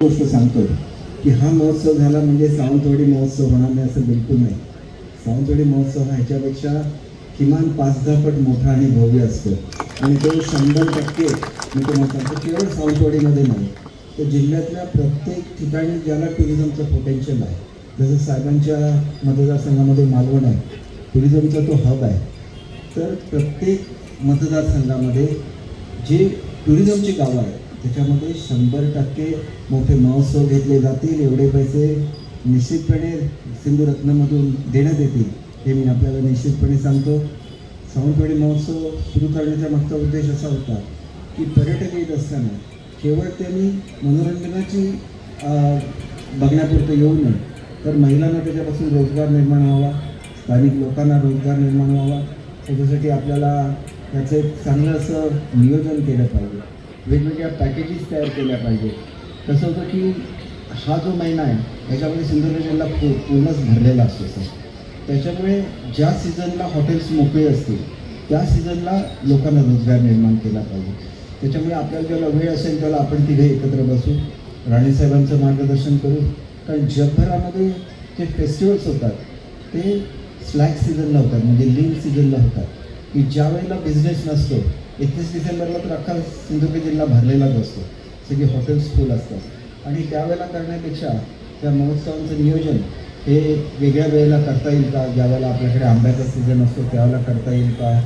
गोष्ट सांगतो की हा महोत्सव झाला म्हणजे सावंतवाडी महोत्सव होणार नाही असं बिलकुल नाही. सावंतवाडी महोत्सव हा ह्याच्यापेक्षा किमान पाच दहा पट मोठा आणि भव्य असतो. आणि तो शंभर टक्के मी तुम्हाला सांगतो केवळ सावंतवाडीमध्ये नाही तर जिल्ह्यातल्या प्रत्येक ठिकाणी ज्याला टुरिझमचं पोटेन्शियल आहे जसं साहेबांच्या मतदारसंघामध्ये मालवण आहे टुरिझमचा तो हब आहे तर प्रत्येक मतदारसंघामध्ये जे टुरिझमची गावं आहेत त्याच्यामध्ये शंभर टक्के मोठे महोत्सव घेतले जातील. एवढे पैसे निश्चितपणे सिंधुरत्नमधून देण्यात येतील हे मी आपल्याला निश्चितपणे सांगतो. सावंतवाडी महोत्सव सुरू करण्याचा मागचा उद्देश असा होता की पर्यटक येत असताना केवळ त्यांनी मनोरंजनाची बघण्यापुरतं येऊ नये तर महिलांना त्याच्यापासून रोजगार निर्माण व्हावा स्थानिक लोकांना रोजगार निर्माण व्हावा. त्याच्यासाठी आपल्याला त्याचं एक चांगलं असं नियोजन केलं पाहिजे. वेगवेगळ्या पॅकेजेस तयार केल्या पाहिजेत कसं होतं की हा जो महिना आहे याच्यामध्ये सिंधुदुर्ग जिल्हा पू पूर्णच भरलेला असतो सर. त्याच्यामुळे ज्या सीझनला हॉटेल्स मोकळे असतील त्या सीझनला लोकांना रोजगार निर्माण केला पाहिजे. त्याच्यामुळे आपल्याला ज्याला वेळ असेल त्याला आपण तिघे एकत्र बसू राणेसाहेबांचं मार्गदर्शन करू. कारण जगभरामध्ये जे फेस्टिवल्स होतात ते स्लॅक सीझनला होतात म्हणजे लीन सीझनला होतात. की ज्या वेळेला बिझनेस नसतो एकतीस डिसेंबरला तर अख्खा सिंधुदुर्ग जिल्हा भरलेलाच असतो. सगळे हॉटेल्स फुल असतात. आणि त्यावेळेला करण्यापेक्षा त्या महोत्सवांचं नियोजन हे वेगळ्या वेळेला करता येईल का? ज्यावेळेला आपल्याकडे आंब्याचा सीझन असतो त्यावेळेला करता येईल का?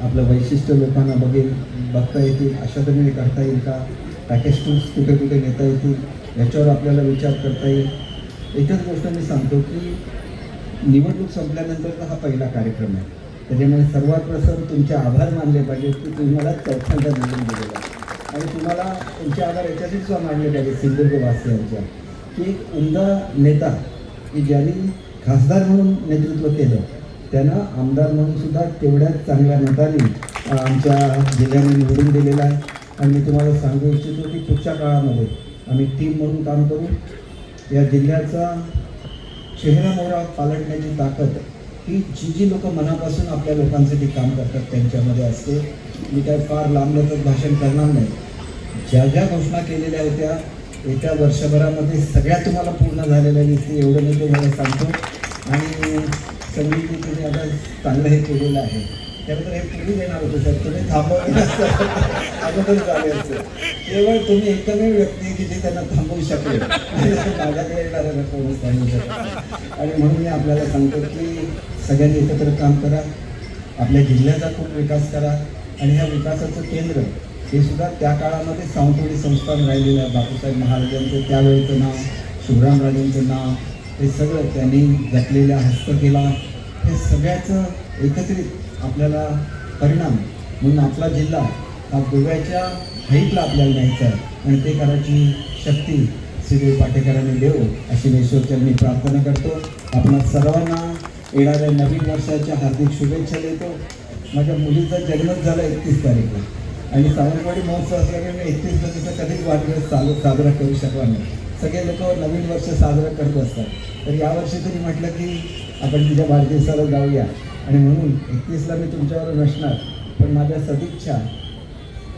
आपलं वैशिष्ट्य लोकांना बघेल बघता येतील अशा तऱ्हेने करता येईल का? पॅकेज टूर्स कुठे कुठे नेता येतील याच्यावर आपल्याला विचार करता येईल. एकच गोष्ट मी सांगतो की निवडणूक संपल्यानंतरचा हा पहिला कार्यक्रम आहे. त्याच्यामुळे सर्वात प्रथम तुमचे आभार मानले पाहिजे की तुम्हाला चौथ्यांदा निवडून दिलेला आणि तुम्हाला तुमचे आभार याच्यासाठी सुद्धा मानले पाहिजे सिंधुदुर्गवासियांच्या की एक उमदा नेता की ज्यांनी खासदार म्हणून नेतृत्व केलं त्यांना आमदार म्हणून सुद्धा तेवढ्याच चांगल्या मताने आमच्या जिल्ह्याने निवडून दिलेला आहे. आणि मी तुम्हाला सांगू इच्छितो की पुढच्या काळामध्ये आम्ही टीम म्हणून काम करू. या जिल्ह्याचा चेहरा मोहरा पालटण्याची ताकद ही जी जी लोकं मनापासून आपल्या लोकांसाठी काम करतात त्यांच्यामध्ये असते. मी काय फार लांबलचक भाषण करणार नाही. ज्या ज्या घोषणा केलेल्या होत्या येत्या वर्षभरामध्ये सगळ्या तुम्हाला पूर्ण झालेल्या दिसते एवढं मी तुम्हाला सांगतो. आणि संगीत तुम्ही आता चांगलं हे केलेलं आहे. त्यानंतर हे पुढे देणार होतं सर तुम्ही थांबवलं अगोदर झाले केवळ तुम्ही एकमेव व्यक्ती की जे त्यांना थांबवू शकले. माझ्याकडे येणाऱ्या कोणीच थांबवू शकत आणि म्हणून मी आपल्याला सांगतो की सगळ्यांनी एकत्र काम करा. आपल्या जिल्ह्याचा खूप विकास करा. आणि ह्या विकासाचं केंद्र हे सुद्धा त्या काळामध्ये सावंतवाडी संस्थान राहिलेलं आहे. बापूसाहेब महाराजांचं त्यावेळेचं नाव शिवरामराजांचं नाव हे सगळं त्यांनी घातलेल्या हस्तकेला हे सगळ्याचं एकत्रित आपल्याला परिणाम म्हणून आपला जिल्हा हा गोव्याच्या हाईटला आपल्याला न्यायचा आहे. आणि ते करायची शक्ती श्री पाटेकरांनी देव अशी मी प्रार्थना करतो. आपणा सर्वांना येणाऱ्या नवीन वर्षाच्या हार्दिक शुभेच्छा देतो. माझ्या मुलीचा जन्मच झाला एकतीस तारीखला. आणि सावंतवाडी महोत्सव असल्यामुळे मी एकतीस तारखेचा कधीच वाढदिवस चालू साजरा करू शकला नाही. सगळे लोक नवीन वर्ष साजरं करत असतात. तर यावर्षी तरी म्हटलं की आपण तिच्या वाढदिवसाला जाऊया. आणि म्हणून एकतीसला मी तुमच्यावर नसणार पण माझ्या सदिच्छा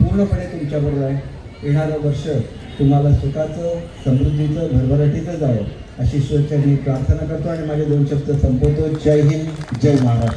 पूर्णपणे तुमच्याबरोबर आहे. येणारं वर्ष तुम्हाला सुखाचं समृद्धीचं भरभराटीचं जावं. अशी स्वच्छ मी प्रार्थना करतो आणि माझे दोन शब्द संपवतो. जय हिंद जय महाराष्ट्र.